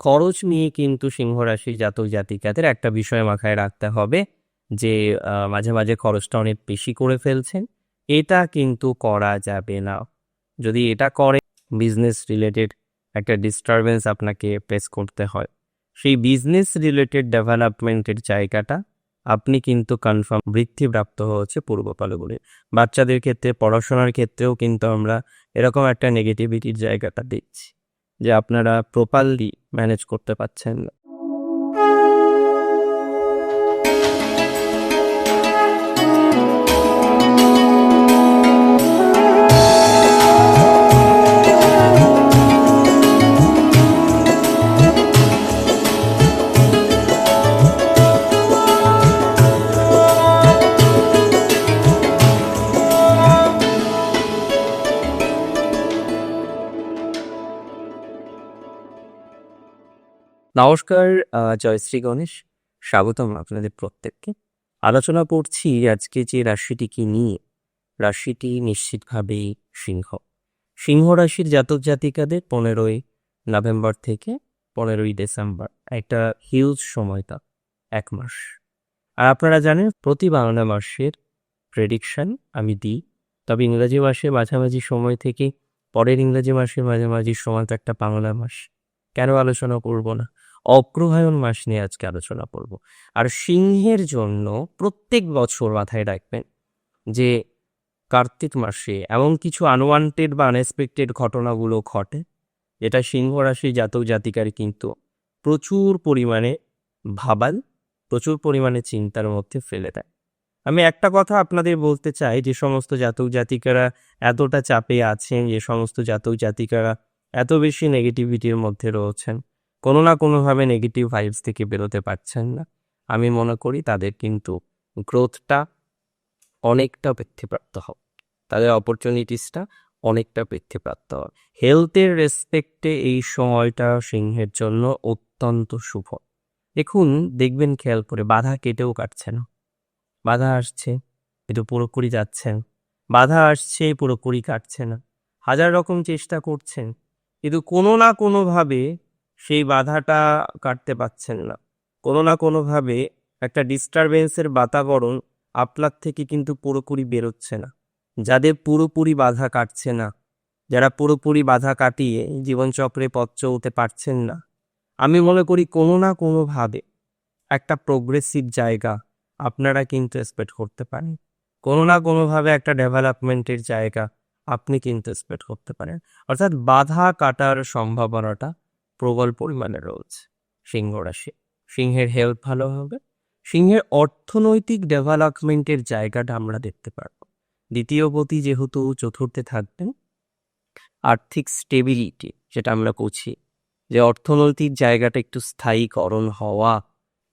খরচ নিয়ে কিন্তু সিংহ রাশির জাতক জাতিকাদের একটা বিষয় মাথায় রাখতে হবে যে মাঝে মাঝে খরচটা অনেক বেশি করে ফেলছেন। এটা কিন্তু করা যাবে না। যদি এটা করে বিজনেস রিলেটেড একটা ডিস্টারবেন্স আপনাকে ফেস করতে হয়। সেই বিজনেস রিলেটেড ডেভেলপমেন্টের জায়গাটা আপনি কিন্তু কনফার্ম বৃদ্ধিপ্রাপ্ত হচ্ছে পূর্বকালগুলি বাচ্চাদের ক্ষেত্রে, পড়াশোনার ক্ষেত্রেও কিন্তু আমরা এরকম একটা নেগেটিভিটির জায়গাটা দেখছি। যে আপনারা প্রপারলি ম্যানেজ করতে পারছেন। না নমস্কার জয়শ্রী গণেশ। স্বাগতম আপনাদের প্রত্যেককে। আলোচনা করছি আজকে যে রাশিটিকে নিয়ে। রাশিটি নিশ্চিতভাবেই সিংহ। সিংহ রাশির জাতক জাতিকাদের পনেরোই নভেম্বর থেকে পনেরোই ডিসেম্বর। একটা হিউজ সময়টা এক মাস। আর আপনারা জানেন, প্রতি বাংলা মাসের প্রেডিকশন আমি দিই। তবে ইংরাজি মাসে মাঝামাঝি সময় থেকে পরের ইংরাজি মাসের মাঝামাঝি সময় তো একটা বাংলা মাস। কেন আলোচনা করব না? অগ্রহায়ণ মাস নিয়ে আজকে আলোচনা করব। আর সিংহের জন্য প্রত্যেক বছর মাথায় রাখবেন যে কার্তিক মাসে এমন কিছু আনওয়ান্টেড বা আনএক্সপেক্টেড ঘটনাগুলো ঘটে। যেটা সিংহ রাশি জাতক জাতিকার কিন্তু প্রচুর পরিমাণে ভাবাল, প্রচুর পরিমাণে চিন্তার মধ্যে ফেলে দেয়। আমি একটা কথা আপনাদের বলতে চাই, যে সমস্ত জাতক জাতিকারা এতটা চাপে আছেন, যে সমস্ত জাতক জাতিকারা এত বেশি নেগেটিভিটির মধ্যে রয়েছেন কোনো না কোনোভাবে নেগেটিভ ভাইবস থেকে বেরোতে পারছেন না। আমি মনে করি তাদের কিন্তু গ্রোথটা অনেকটা বৃদ্ধিপ্রাপ্ত হবে। তাদের অপরচুনিটিসটা অনেকটা বৃদ্ধিপ্রাপ্ত হবে। হেলথের রেসপেক্টে এই সময়টা সিংহের জন্য অত্যন্ত শুভ। দেখুন, দেখবেন খেয়াল করে, বাধা কেটেও কাটছে না। বাধা আসছে কিন্তু পুরোপুরি যাচ্ছেন বাধা আসছে, পুরোপুরি কাটছে না। হাজার রকম চেষ্টা করছেন। কিন্তু কোনো না কোনোভাবে সেই বাধাটা কাটতে পারছেন না। কোনো না কোনোভাবে একটা ডিস্টারবেন্সের বাতাবরণ আপনার থেকে কিন্তু পুরোপুরি বেরোচ্ছে না। যাদের পুরোপুরি বাধা কাটছে না, যারা পুরোপুরি বাধা কাটিয়ে জীবনচক্রে পথ চলতে পারছেন না, আমি মনে করি কোনো না কোনোভাবে একটা প্রোগ্রেসিভ জায়গা আপনারা কিন্তু এক্সপেক্ট করতে পারেন। কোনো না কোনোভাবে একটা ডেভেলপমেন্টের জায়গা আপনি কিন্তু এক্সপেক্ট করতে পারেন। অর্থাৎ বাধা কাটার সম্ভাবনাটা প্রবল পরিমাণে রয়েছে। সিংহ রাশি, সিংহের হেলথ ভালো হবে। সিংহের অর্থনৈতিক ডেভেলপমেন্টের জায়গাটা আমরা দেখতে পারব। দ্বিতীয় পতি যেহেতু চতুর্থে থাকবেন, আর্থিক স্টেবিলিটি যেটা আমরা করছি, যে অর্থনৈতিক জায়গাটা একটু স্থায়ীকরণ হওয়া,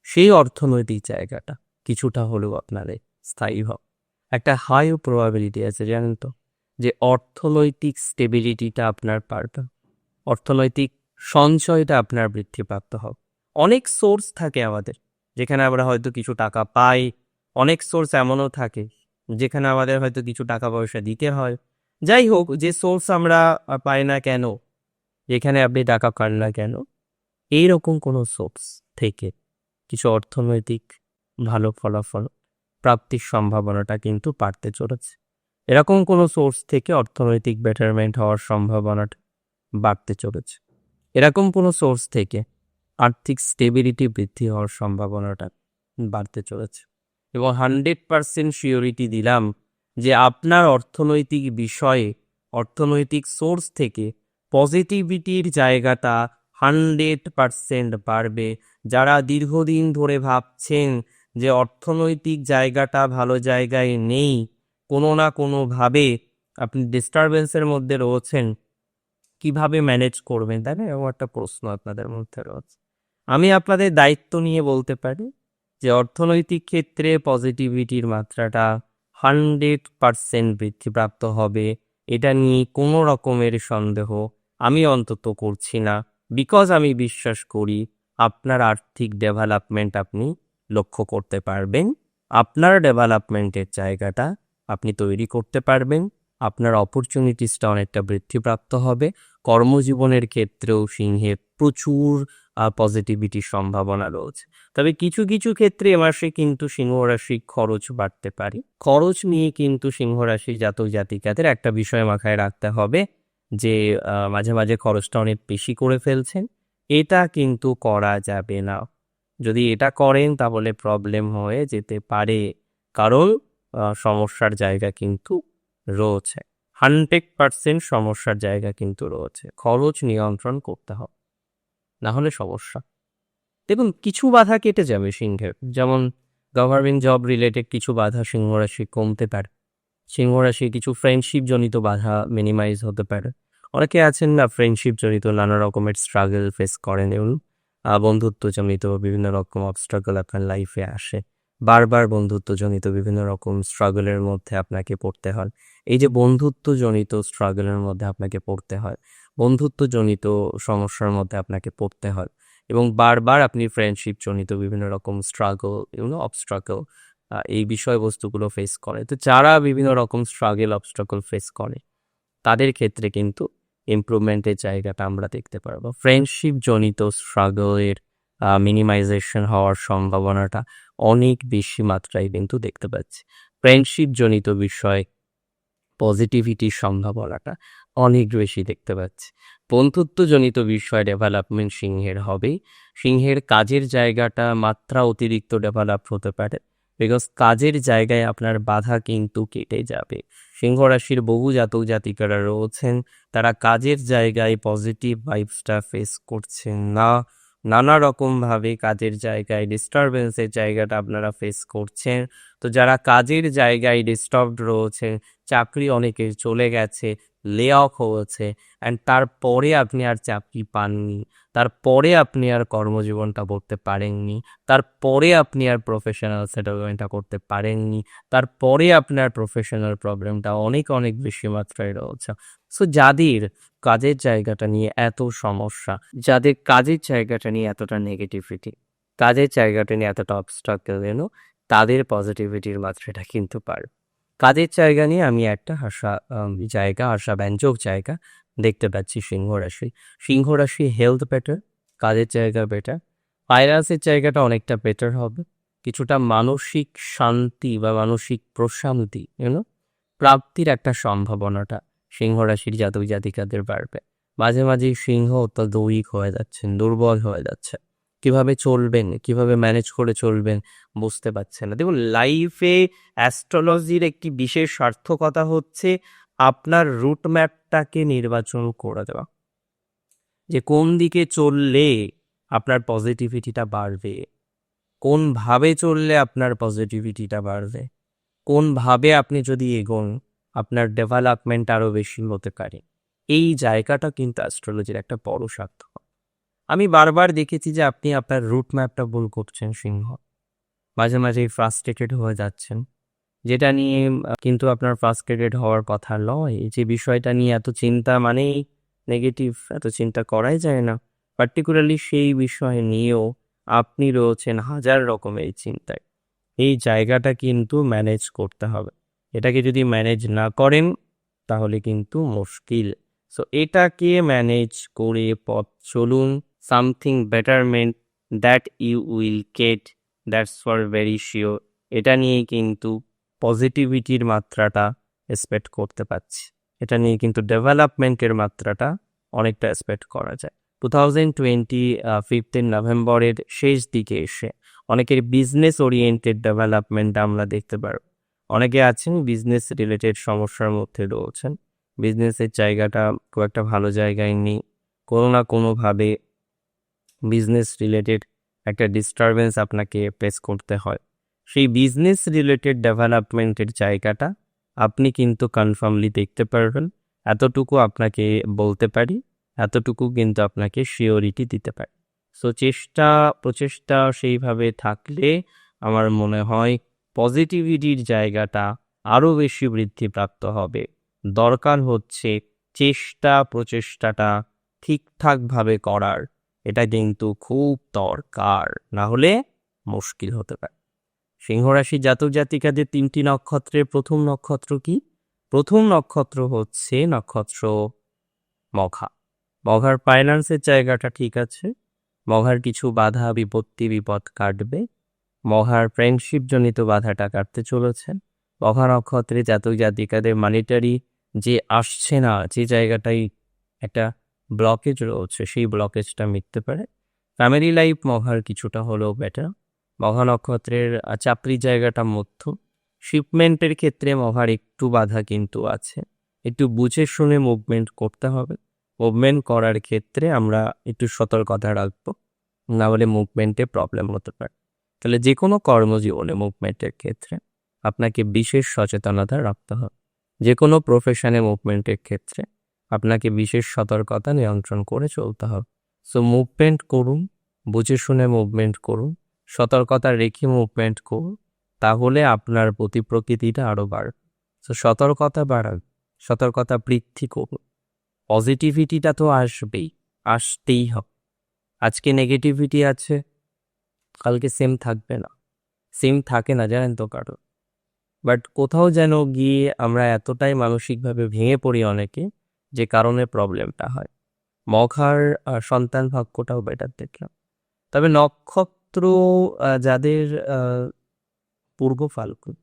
সেই অর্থনৈতিক জায়গাটা কিছুটা হলেও আপনাদের স্থায়ী হবে। একটা হাই প্রবাবিলিটি আছে, জানেন তো? যে অর্থনৈতিক স্টেবিলিটিটা আপনার পারবে। অর্থনৈতিক সঞ্চয়টা আপনার বৃদ্ধিপ্রাপ্ত হবে অনেক সোর্স থাকে আমাদের, যেখানে আমরা হয়তো কিছু টাকা পাই। অনেক সোর্স এমনও থাকে, যেখানে আমাদের হয়তো কিছু টাকা পয়সা দিতে হয়। যাই হোক, যে সোর্স আমরা পাই না কেন, যেখানে আপনি টাকা পান না কেন, এইরকম কোনো সোর্স থেকে কিছু অর্থনৈতিক ভালো ফলাফল প্রাপ্তির সম্ভাবনাটা কিন্তু বাড়তে চলেছে। এরকম কোনো সোর্স থেকে অর্থনৈতিক বেটারমেন্ট হওয়ার সম্ভাবনাটা বাড়তে চলেছে। এরকম কোনো সোর্স থেকে আর্থিক স্টেবিলিটি বৃদ্ধি হওয়ার সম্ভাবনাটা বাড়তে চলেছে। এবং হান্ড্রেড পারসেন্ট শিওরিটি দিলাম যে আপনার অর্থনৈতিক বিষয়ে, অর্থনৈতিক সোর্স থেকে পজিটিভিটির জায়গাটা হান্ড্রেড পারসেন্ট বাড়বে। যারা দীর্ঘদিন ধরে ভাবছেন যে অর্থনৈতিক জায়গাটা ভালো জায়গায় নেই, কোনো না কোনোভাবে আপনি ডিস্টারবেন্সের মধ্যে রয়েছেন কীভাবে ম্যানেজ করবেন, তাই না? এরকম একটা প্রশ্ন আপনাদের মধ্যে রয়েছে। আমি আপনাদের দায়িত্ব নিয়ে বলতে পারি যে, অর্থনৈতিক ক্ষেত্রে পজিটিভিটির মাত্রাটা হান্ড্রেড পারসেন্ট বৃদ্ধিপ্রাপ্ত হবে। এটা নিয়ে কোনো রকমের সন্দেহ আমি অন্তত করছি না। বিকজ আমি বিশ্বাস করি আপনার আর্থিক ডেভেলপমেন্ট আপনি লক্ষ্য করতে পারবেন। আপনার ডেভেলপমেন্টের জায়গাটা আপনি তৈরি করতে পারবেন। আপনার অপরচুনিটিসটা অনেকটা বৃদ্ধিপ্রাপ্ত হবে। কর্মজীবনের ক্ষেত্রেও সিংহে প্রচুর পজিটিভিটির সম্ভাবনা রয়েছে। তবে কিছু কিছু ক্ষেত্রে মাসে কিন্তু সিংহরাশি খরচ বাড়তে পারে। খরচ নিয়ে কিন্তু সিংহরাশি জাতক জাতিকাদের একটা বিষয় মাথায় রাখতে হবে যে মাঝে মাঝে খরচটা অনেক বেশি করে ফেলছেন। এটা কিন্তু করা যাবে না। যদি এটা করেন তাহলে প্রবলেম হয়ে যেতে পারে। কারণ সমস্যার জায়গা কিন্তু রয়েছে। হান্ড্রেড পার্সেন্ট সমস্যার জায়গা কিন্তু রয়েছে। খরচ নিয়ন্ত্রণ করতে হবে। না হলে সমস্যা। দেখুন কিছু বাধা কেটে যাবে সিংহের। যেমন গভর্নমেন্ট জব রিলেটেড কিছু বাধা সিংহ রাশি কমতে পারে। সিংহ রাশি কিছু ফ্রেন্ডশিপ জনিত বাধা মিনিমাইজ হতে পারে। অনেকে আছেন না ফ্রেন্ডশিপ জনিত নানা রকমের স্ট্রাগল ফেস করেন এবং আহ, বন্ধুত্বজনিত বিভিন্ন রকম অবস্ট্রাগল আপনার লাইফে আসে। বারবার বন্ধুত্বজনিত বিভিন্ন রকম স্ট্রাগলের মধ্যে আপনাকে পড়তে হয়। এই যে বন্ধুত্বজনিত স্ট্রাগলের মধ্যে আপনাকে পড়তে হয়, বন্ধুত্বজনিত সমস্যার মধ্যে আপনাকে পড়তে হয় এবং বারবার আপনি ফ্রেন্ডশিপ জনিত বিভিন্ন রকম স্ট্রাগল ইউনো অবস্ট্রাগল এই বিষয়বস্তুগুলো ফেস করে। তো যারা বিভিন্ন রকম স্ট্রাগল অবস্ট্রাগল ফেস করে, তাদের ক্ষেত্রে কিন্তু ইমপ্রুভমেন্টের জায়গাটা আমরা দেখতে পারব। ফ্রেন্ডশিপ জনিত স্ট্রাগলের মিনিমাইজেশন হওয়ার সম্ভাবনাটা অনেক বেশি মাত্রায় কিন্তু দেখতে পাচ্ছি। ফ্রেন্ডশিপ জনিত বিষয় পজিটিভিটির সম্ভাবনাটা অনেক বেশি দেখতে পাচ্ছি। বন্ধুত্বজনিত বিষয় ডেভেলপমেন্ট সিংহের হবে। সিংহের কাজের জায়গাটা মাত্রা অতিরিক্ত ডেভেলপ হতে পারে বিকজ কাজের জায়গায় আপনার বাধা কিন্তু কেটে যাবে। সিংহ রাশির বহু জাতক জাতিকারা রয়েছেন, তারা কাজের জায়গায় পজিটিভ ভাইবসটা ফেস করছেন না। নানা রকমভাবে কাজের জায়গায় ডিস্টারবেন্সের জায়গাটা আপনারা ফেস করছেন। তো যারা কাজের জায়গায় ডিস্টার্বড রয়েছে চাকরি অনেকের চলে গেছে লে অফ হয়েছে অ্যান্ড তারপরে আপনি আর চাকরি পাননি, তারপরে আপনি আর কর্মজীবনটা করতে পারেননি, তারপরে আপনি আর প্রফেশনাল সেটেলমেন্টটা করতে পারেননি, তারপরে আপনার প্রফেশনাল প্রবলেমটা অনেক অনেক বেশি মাত্রায় রয়েছে। সো যাদের কাজের জায়গাটা নিয়ে এত সমস্যা, যাদের কাজের জায়গাটা নিয়ে এতটা নেগেটিভিটি কাজের জায়গাটা নিয়ে এতটা অবস্ট্রাকল এনো, তাদের পজিটিভিটির মাত্রাটা কিন্তু পারে কাজের জায়গা নিয়ে আমি একটা হাসা জায়গা জায়গা আশাব্যঞ্জক জায়গা দেখতে পাচ্ছি সিংহ রাশি। সিংহ রাশি হেলথ বেটার কাজের জায়গা বেটার ভাইরাসের জায়গাটা অনেকটা বেটার হবে। কিছুটা মানসিক শান্তি বা মানসিক প্রশান্তি ইউনো প্রাপ্তির একটা সম্ভাবনাটা সিংহ রাশির জাতক জাতিকাদের বাড়বে। মাঝে মাঝে সিংহ অত্যন্ত উইক হয়ে যাচ্ছেন, দুর্বল হয়ে যাচ্ছে কীভাবে চলবেন, কীভাবে ম্যানেজ করে চলবেন বুঝতে পারছেন না। দেখুন লাইফে অ্যাস্ট্রোলজির একটি বিশেষ সার্থকতা হচ্ছে আপনার রুট ম্যাপটাকে নির্বাচন করে দেওয়া। যে কোন দিকে চললে আপনার পজিটিভিটিটা বাড়বে, কোনভাবে চললে আপনার পজিটিভিটিটা বাড়বে, কোনভাবে আপনি যদি এগোন, আপনার ডেভেলপমেন্ট আরও বেশি হতে পারে। এই জায়গাটা কিন্তু অ্যাস্ট্রোলজির একটা বড় সার্থক। আমি বারবার দেখেছি যে আপনি আপনার রুট ম্যাপটা ভুল করছেন, সিংহ। মাঝে মাঝে ফ্রাস্ট্রেটেড হয়ে যাচ্ছেন। যেটা নিয়ে কিন্তু আপনার ফ্রাস্ট্রেটেড হওয়ার কথা নয়। যে বিষয়টা নিয়ে এত চিন্তা মানেই নেগেটিভ এত চিন্তা করাই যায় না। পার্টিকুলারলি সেই বিষয় নিয়েও আপনি রয়েছেন হাজার রকমের চিন্তায়। এই জায়গাটা কিন্তু ম্যানেজ করতে হবে। এটাকে যদি ম্যানেজ না করেন, তাহলে কিন্তু মুশকিল। সো এটাকে ম্যানেজ করে পথ চলুন। Something betterment that you will get, that's for very sure. এটা নিয়ে কিন্তু পজিটিভিটির মাত্রাটা এক্সপেক্ট করতে পারছি। এটা নিয়ে কিন্তু ডেভেলপমেন্টের মাত্রাটা অনেকটা এক্সপেক্ট করা যায়। টু থাউজেন্ড টোয়েন্টি ফিফটিন নভেম্বরের শেষ দিকে এসে অনেকের বিজনেস ওরিয়েন্টেড ডেভেলপমেন্ট আমরা দেখতে পারব। অনেকে আছেন বিজনেস রিলেটেড সমস্যার মধ্যে রয়েছেন। বিজনেসের জায়গাটা খুব একটা ভালো জায়গায় নেই। কোনো না কোনোভাবে বিজনেস রিলেটেড একটা ডিস্টারবেন্স আপনাকে ফেস করতে হয়। সেই বিজনেস রিলেটেড ডেভেলপমেন্টের জায়গাটা আপনি কিন্তু কনফার্মলি দেখতে পারবেন। এতটুকু আপনাকে বলতে পারি, এতটুকু কিন্তু আপনাকে শিওরিটি দিতে পারি। সো চেষ্টা, প্রচেষ্টা সেইভাবে থাকলে আমার মনে হয় পজিটিভিটির জায়গাটা আরও বেশি বৃদ্ধিপ্রাপ্ত হবে। দরকার হচ্ছে চেষ্টা, প্রচেষ্টাটা ঠিকঠাকভাবে করার। এটা কিন্তু খুব দরকার, না হলে মুশকিল হতে পারে। সিংহরাশি জাতক জাতিকাদের তিনটি নক্ষত্রের প্রথম নক্ষত্র কি? প্রথম নক্ষত্র হচ্ছে নক্ষত্র মঘা। মঘার ফাইন্যান্সের জায়গাটা ঠিক আছে। মঘার কিছু বাধা, বিপত্তি, বিপদ কাটবে। মঘার ফ্রেন্ডশিপ জনিত বাধাটা কাটতে চলেছেন মঘা নক্ষত্রে জাতক জাতিকাদের মানিটারি যে আসছে না, যে জায়গাটাই একটা ব্লকেজ রয়েছে, সেই ব্লকেজটা মিটতে পারে। ফ্যামিলি লাইফ মঘার কিছুটা হলেও বেটার মঘা নক্ষত্রের চাকরির জায়গাটা মধ্য শিপমেন্টের ক্ষেত্রে মঘার একটু বাধা কিন্তু আছে। একটু বুঝে শুনে মুভমেন্ট করতে হবে। মুভমেন্ট করার ক্ষেত্রে আমরা একটু সতর্কতা রাখব। না হলে মুভমেন্টে প্রবলেম হতে পারে। তাহলে যে কোনো কর্মজীবনে মুভমেন্টের ক্ষেত্রে আপনাকে বিশেষ সচেতনতা রাখতে হবে। যে কোনো প্রফেশনে মুভমেন্টের ক্ষেত্রে আপনাকে বিশেষ সতর্কতা নিয়ন্ত্রণ করে চলতে হবে। সো মুভমেন্ট করুন, বুঝে শুনে মুভমেন্ট করুন, সতর্কতা রেখে মুভমেন্ট করুন, তাহলে আপনার প্রতি প্রকৃতিটা আরও বাড়বে। সো সতর্কতা বাড়ান, সতর্কতা বৃদ্ধি করুন। পজিটিভিটিটা তো আসবেই, আসতেই হবে। আজকে নেগেটিভিটি আছে, কালকে সেম থাকবে না। সেম থাকে না, জানেন তো কারও বাট কোথাও যেন গিয়ে আমরা এতটাই মানসিকভাবে ভেঙে পড়ি অনেকে যে কারণে প্রবলেমটা হয়। আহ, সন্তান ভাগ্যটাও বেটার দেখলাম। তবে নক্ষত্র যাদের পূর্ব ফাল্গুন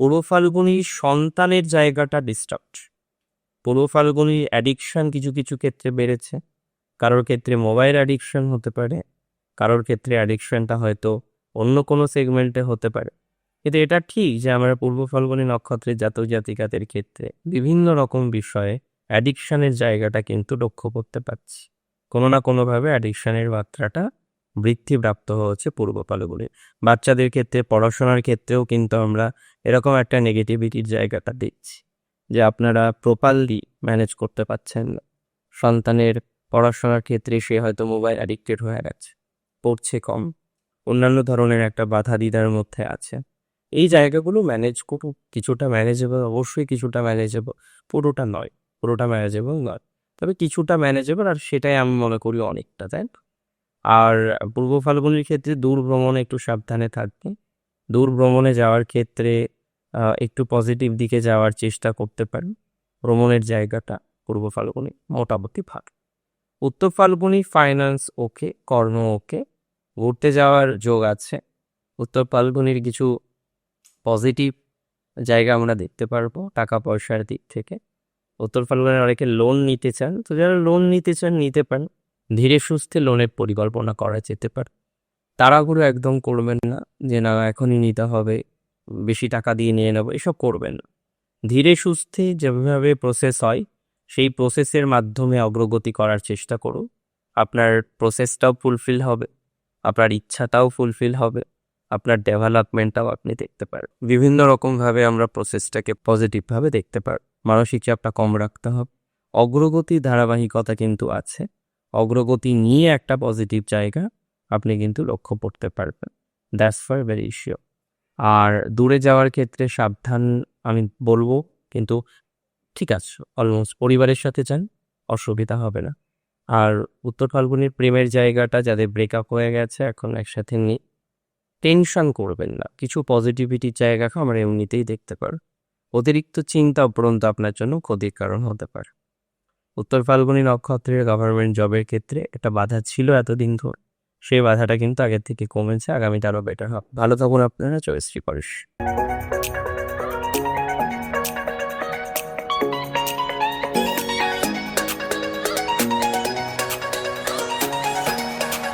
পূর্ব ফাল্গুনি সন্তানের জায়গাটা ডিস্টার্বড পূর্ব ফাল্গুনি অ্যাডিকশন কিছু কিছু ক্ষেত্রে বেড়েছে। কারোর ক্ষেত্রে মোবাইল অ্যাডিকশন হতে পারে কারোর ক্ষেত্রে অ্যাডিকশনটা হয়তো অন্য কোনো সেগমেন্টে হতে পারে। কিন্তু এটা ঠিক যে আমরা পূর্ব ফাল্গুনি নক্ষত্রের জাতক জাতিকাদের ক্ষেত্রে বিভিন্ন রকম বিষয়ে অ্যাডিকশনের জায়গাটা কিন্তু লক্ষ্য করতে পারছি। কোনো না কোনোভাবে অ্যাডিকশানের মাত্রাটা বৃদ্ধিপ্রাপ্ত হচ্ছে পূর্ব ফাল্গুনি বাচ্চাদের ক্ষেত্রে, পড়াশোনার ক্ষেত্রেও কিন্তু আমরা এরকম একটা নেগেটিভিটির জায়গাটা দেখছি, যে আপনারা প্রপারলি ম্যানেজ করতে পারছেন না। সন্তানের পড়াশোনার ক্ষেত্রে সে হয়তো মোবাইল অ্যাডিক্টেড হয়ে গেছে, পড়ছে কম, অন্যান্য ধরনের একটা বাধা দিদার মধ্যে আছে। এই জায়গাগুলো ম্যানেজ করুক, কিছুটা ম্যানেজেবল অবশ্যই কিছুটা ম্যানেজেবল পুরোটা নয়। পুরোটা ম্যানেজেবল নয়। তবে কিছুটা ম্যানেজেবল আর সেটাই আমি মনে করি অনেকটা, তাই না? আর পূর্ব ফাল্গুনির ক্ষেত্রে দূর ভ্রমণে একটু সাবধানে থাকবে। দূর ভ্রমণে যাওয়ার ক্ষেত্রে একটু পজিটিভ দিকে যাওয়ার চেষ্টা করতে পারেন। ভ্রমণের জায়গাটা পূর্ব ফাল্গুনি মোটামুটি ভালো। উত্তর ফাল্গুনি ফাইন্যান্স ওকে কর্ম ওকে ঘুরতে যাওয়ার যোগ আছে। উত্তর ফাল্গুনির কিছু পজিটিভ জায়গা আমরা দেখতে পারব টাকা পয়সার দিক থেকে। উত্তর ফাল্গুনের অনেকে লোন নিতে চান। তো যারা লোন নিতে চান, নিতে পারেন। ধীরে সুস্থে লোনের পরিকল্পনা করা যেতে পারে। তাড়াহুড়ো একদম করবেন না, যে না, এখনই নিতে হবে, বেশি টাকা দিয়ে নিয়ে নেব, এসব করবেন না। ধীরে সুস্থে যেভাবে প্রসেস হয়, সেই প্রসেসের মাধ্যমে অগ্রগতি করার চেষ্টা করুন। আপনার প্রসেসটাও ফুলফিল হবে, আপনার ইচ্ছাটাও ফুলফিল হবে। আপনার ডেভেলপমেন্টটাও আপনি দেখতে পারেন। বিভিন্ন রকমভাবে আমরা প্রসেসটাকে পজিটিভভাবে দেখতে পারি, মানসিক চাপটা কম রাখতে হবে। অগ্রগতি ধারাবাহিকতা কিন্তু আছে। অগ্রগতি নিয়ে একটা পজিটিভ জায়গা আপনি কিন্তু লক্ষ্য করতে পারবেন। দ্যাটস ফর ভেরি ইস্যু আর দূরে যাওয়ার ক্ষেত্রে সাবধান আমি বলব, কিন্তু ঠিক আছে অলমোস্ট পরিবারের সাথে যান, অসুবিধা হবে না। আর উত্তর ফাল্গুনির প্রেমের জায়গাটা যাদের ব্রেকআপ হয়ে গেছে, এখন একসাথে নেই টেনশন করবেন না। কিছু পজিটিভিটির জায়গা আমরা এমনিতেই দেখতে পারো। অতিরিক্ত চিন্তা উপরন্ত আপনার জন্য ক্ষতির কারণ হতে পারে। উত্তর ফাল্গুনি নক্ষত্রের গভর্নমেন্ট জবের ক্ষেত্রে একটা বাধা ছিল এতদিন ধরে। সেই বাধাটা কিন্তু আগের থেকে কমেছে আগামীটা আরও বেটার হবে। ভালো থাকুন আপনারা চয়েস পরিশ।